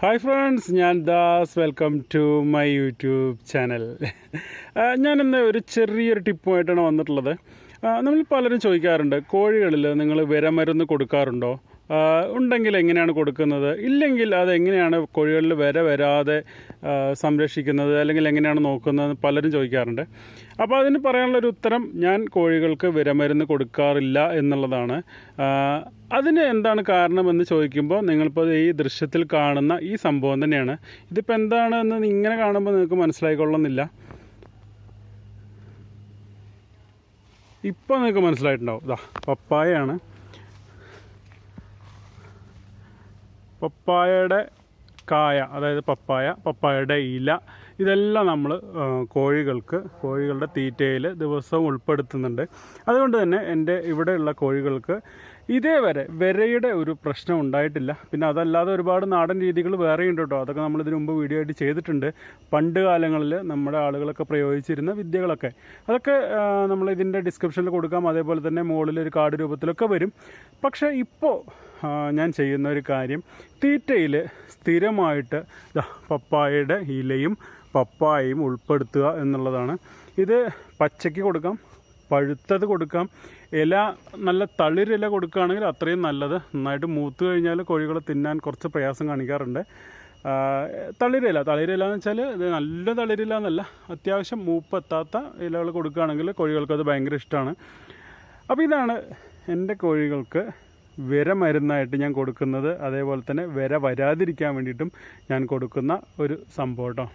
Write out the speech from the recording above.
Hi friends ഞാൻ Das. Welcome to my YouTube channel ഞാനിന്ന് ഒരു ചെറിയൊരു ടിപ്പുമായിട്ടാണ് വന്നിട്ടുള്ളത്. നമ്മൾ പലരും ചോദിക്കാറുണ്ട് കോഴികളിൽ നിങ്ങൾ വിരമരുന്ന് കൊടുക്കാറുണ്ടോ? ഉണ്ടെങ്കിൽ എങ്ങനെയാണ് കൊടുക്കുന്നത്? ഇല്ലെങ്കിൽ അതെങ്ങനെയാണ് കോഴികളിൽ വരെ വരാതെ സംരക്ഷിക്കുന്നത്? അല്ലെങ്കിൽ എങ്ങനെയാണ് നോക്കുന്നത്? പലരും ചോദിക്കാറുണ്ട്. അപ്പോൾ അതിന് പറയാനുള്ളൊരു ഉത്തരം ഞാൻ കോഴികൾക്ക് വിരമരുന്ന് കൊടുക്കാറില്ല എന്നുള്ളതാണ്. അതിന് എന്താണ് കാരണമെന്ന് ചോദിക്കുമ്പോൾ നിങ്ങളിപ്പോൾ ഈ ദൃശ്യത്തിൽ കാണുന്ന ഈ സംഭവം തന്നെയാണ്. ഇതിപ്പോൾ എന്താണ് എന്ന് ഇങ്ങനെ കാണുമ്പോൾ നിങ്ങൾക്ക് മനസ്സിലായിക്കൊള്ളുന്നില്ല. ഇപ്പോൾ നിങ്ങൾക്ക് മനസ്സിലായിട്ടുണ്ടാവും. ഇതാ പപ്പായയാണ്. പപ്പായയുടെ കായ അതായത് പപ്പായ പപ്പായയുടെ ഇല ഇതെല്ലാം നമ്മൾ കോഴികൾക്ക് കോഴികളുടെ തീറ്റയിൽ ദിവസവും ഉൾപ്പെടുത്തുന്നുണ്ട്. അതുകൊണ്ട് തന്നെ എന്റെ ഇവിടെയുള്ള കോഴികൾക്ക് ഇതേവരെ വിരയുടെ ഒരു പ്രശ്നം ഉണ്ടായിട്ടില്ല. പിന്നെ അതല്ലാതെ ഒരുപാട് നാടൻ രീതികൾ വേറെയുണ്ട് കേട്ടോ. അതൊക്കെ നമ്മൾ ഇതിനു മുമ്പ് വീഡിയോ ആയിട്ട് ചെയ്തിട്ടുണ്ട്. പണ്ട് കാലങ്ങളിൽ നമ്മുടെ ആളുകളൊക്കെ പ്രയോഗിച്ചിരുന്ന വിദ്യകളൊക്കെ. അതൊക്കെ നമ്മൾ ഇതിന്റെ ഡിസ്ക്രിപ്ഷനിൽ കൊടുക്കാം. അതേപോലെ തന്നെ മുകളിൽ ഒരു കാർഡ് രൂപത്തിലൊക്കെ വരും. പക്ഷേ ഇപ്പോൾ ഞാൻ ചെയ്യുന്ന ഒരു കാര്യം. തീറ്റയിൽ സ്ഥിരമായിട്ട് പപ്പായയുടെ ഇലയും പപ്പായയും ഉൾപ്പെടുത്തുക എന്നുള്ളതാണ്. ഇത് പച്ചയ്ക്ക് കൊടുക്കാം പഴുത്തത് കൊടുക്കാം. ഇല നല്ല തളിരില കൊടുക്കുകയാണെങ്കിൽ അത്രയും നല്ലത്. നന്നായിട്ട് മൂത്ത് കഴിഞ്ഞാൽ കോഴികൾ തിന്നാൻ കുറച്ച് പ്രയാസം കാണിക്കാറുണ്ട്. തളിരില. തളിരില എന്ന് വെച്ചാൽ ഇത് നല്ല തളിരില എന്നല്ല അത്യാവശ്യം മൂപ്പെത്താത്ത ഇലകൾ കൊടുക്കുകയാണെങ്കിൽ കോഴികൾക്ക് അത് ഭയങ്കര ഇഷ്ടമാണ് അപ്പോൾ ഇതാണ് എന്റെ കോഴികൾക്ക് വിര മരുന്നായിട്ട് ഞാൻ കൊടുക്കുന്നത് അതേപോലെ തന്നെ വിര വരാതിരിക്കാൻ വേണ്ടിയിട്ടും ഞാൻ കൊടുക്കുന്ന ഒരു സംഭവം കേട്ടോ.